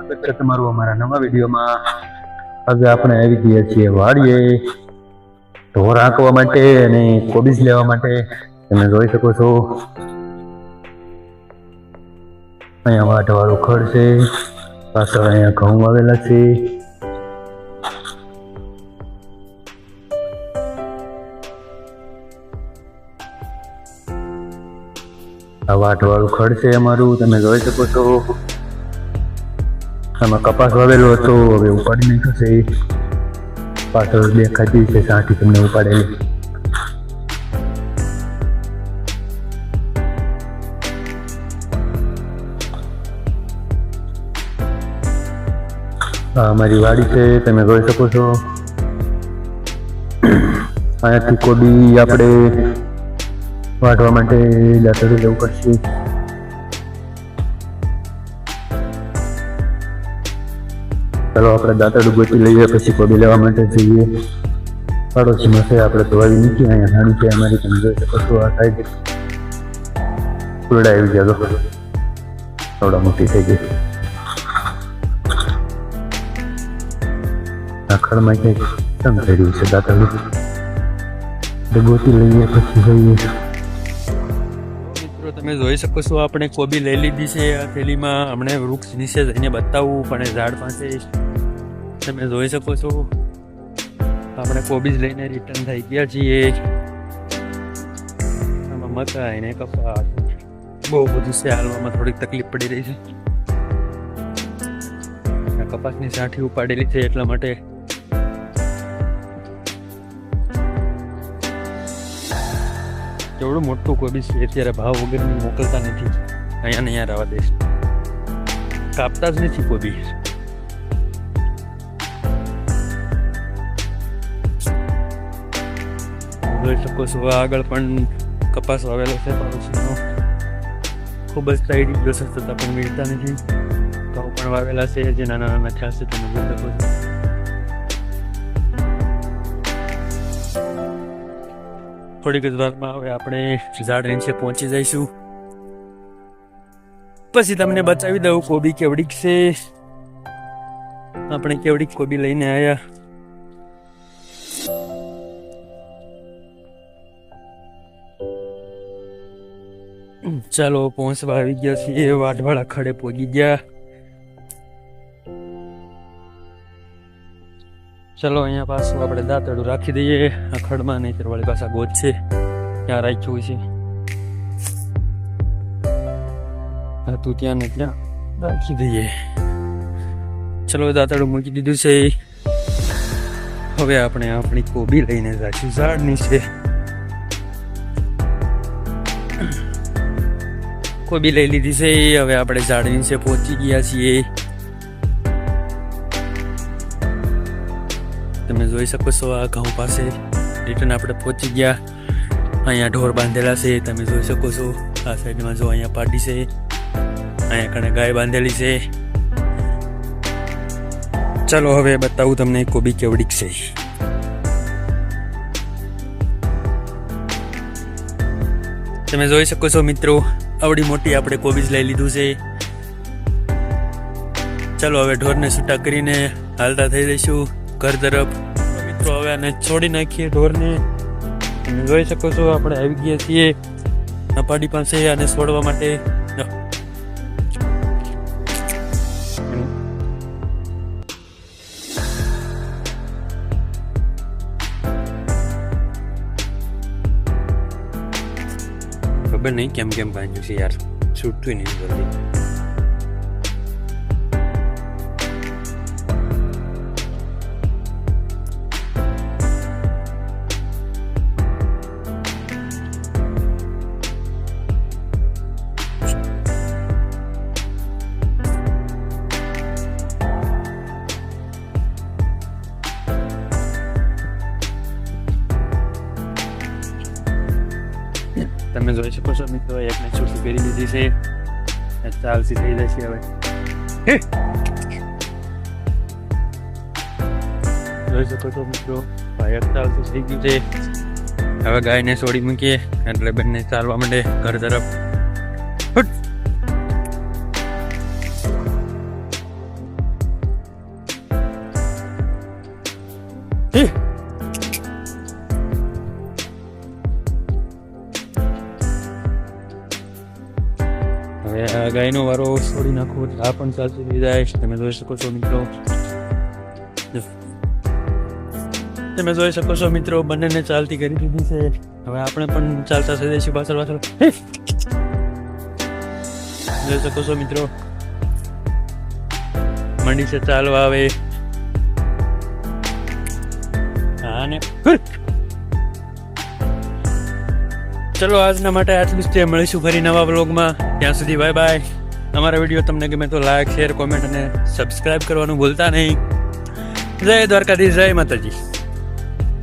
સ્વાગત છે તમારું અમારા નવા વિડીયોમાં આજે આપણે આવી ગયા છીએ વાડીએ. ઢોર આંકવા માટે અને કોબીજ લેવા માટે. તમે જોઈ શકો છો. અહીંયા વાટવાળું ખડ છે. પાછળ અહીંયા ઘઉં આવેલા છે. આ વાટવાળું ખડ છે અમારું. તમે જોઈ શકો છો. આમાં કપાસ વાવેલો હતો, હવે ઉપાડી નાખ્યો છે. પાછળ દેખાતી છે સાંઠી તમને ઉપાડેલી. આ અમારી વાડી છે, તમે જોઈ શકો છો. અહીંયાથી કોબી આપણે વાટવા માટે દાંતરડું લેવું પડશે. ચાલો આપણે દાંતરડું ગોતી લઈએ, પછી કોબી લેવા માટે જઈએ. પાડોશીમાં છે, આપણે ધોવાવી નીકળી, અહીંયા નાની છે, અમારી તમે જોઈ શકો છો, આ સાઈડ ફૂલડા આવી ગયા થોડા મોટી થઈ ગઈ. આખડમાં ક્યાંક તંગ થઈ રહ્યું છે એટલે ગોતી લઈએ, પછી જઈએ. તમે જોઈ શકો છો, આપણે કોબી લઈ લીધી છે, આ થેલીમાં. હમણે વૃક્ષ નીચે જઈને બતાવવું પણ ઝાડ પાસે તમે જોઈ શકો છો. આપણે કોબીજ લઈને રિટર્ન થઈ ગયા છીએ. આમાં મકાઈ ને કપાસ. બહુ બધું હાલવામાં થોડીક તકલીફ પડી રહી છે. કપાસની સાઠી ઉપાડેલી છે એટલા માટે. કેવડું મોટું કોબીજ છે, અત્યારે ભાવ વગરની મોકલતા નથી. અહીંયા ને અહીંયા રહેવા દેશ કાપતા જ નથી કોબી જોઈ શકો છો આગળ પણ કપાસ વાવેલો છે પાડોશીનો ખૂબ જ સાઈડ જોશે છતાં પણ મીળતા નથી. ઘઉં પણ વાવેલા છે, જે નાના નાના થયા છે તમે જોઈ શકો છો. થોડીક જ વારમાં હવે આપણે ઝાડ નીચે પહોંચી જઈશું. પછી તમને બતાવી દઉં કોબી કેવડીક છે. આપણે કેવડીક કોબી લઈને આવ્યા ચાલો પહોંચવા આવી ગયા છીએ વાટવાળા ખડે પહોંચી ગયા. ચલો અહીંયા પાછું આપણે દાંતડું રાખી દઈએ. આ ખડમાં નહીં વાળી પાછા ગોત છે. ત્યાં રાખ્યું છે. હા તું ત્યાં ને ત્યાં રાખી દઈએ. ચલો દાંતડું મૂકી દીધું છે. હવે આપણે આપણી કોબી લઈને રાખ્યું ઝાડની છે. કોબી લઈ લીધી છે હવે આપણે ઝાડની છે, પહોંચી ગયા છીએ. તમે જોઈ શકો છો આ ઘઉં પાસે. રિટર્ન આપણે પહોંચી ગયા. અહીંયા ઢોર બાંધેલા છે, તમે જોઈ શકો છો. આ સાઈડમાં જો અહીંયા પાટી છે, અહીંયા કણે ગાય બાંધેલી છે. ચાલો હવે બતાવું તમને કોબી કેવડીક છે. તમે જોઈ શકો છો મિત્રો આવડી મોટી આપણે કોબીજ લઈ લીધું છે. ચાલો હવે ઢોરને છૂટા કરીને હાલતા થઈ જઈશું ઘર તરફ. મિત્રો હવે આને છોડી નાખીએ ઢોરને. જોઈ શકો છો, આપણે આવી ગયા છીએ. અપાડી પાસે આને છોડવા માટે. ખબર નહીં કેમ કેમ બાંધ્યું છે યાર છૂટતું નહીં જલ્દી. તમે જોઈ શકો છો મિત્રો એક મેચ છૂટી પહેરી લીધી છે ચાલતી થઈ જશે હવે જોઈ શકો છો મિત્રો ભાઈ ચાલતું થઈ ગયું છે હવે ગાયને છોડી મૂકીએ એટલે બંને ચાલવા માંડે ઘર તરફ હે ગાયનો વારો છોડી નાખો આ પણ ચાલતી થઈ તમે જોઈ શકો છો મિત્રો. તમે જોઈ શકો છો મિત્રો, બંનેને ચાલતી કરી દીધી છે. હવે આપણે પણ ચાલતા થઈ જઈશું પાછળ પાછળ. જોઈ શકો છો મિત્રો. મંડી છે, ચાલવા આવે. અને ચલો, આજના માટે આટલું જ તે મળીશું ફરી નવા બ્લોગમાં ત્યાં સુધી બાય બાય અમારા વીડિયો તમને ગમે તો લાઈક શેર કોમેન્ટ અને સબસ્ક્રાઇબ કરવાનું ભૂલતા નહીં. જય દ્વારકાધીશ, જય માતાજી.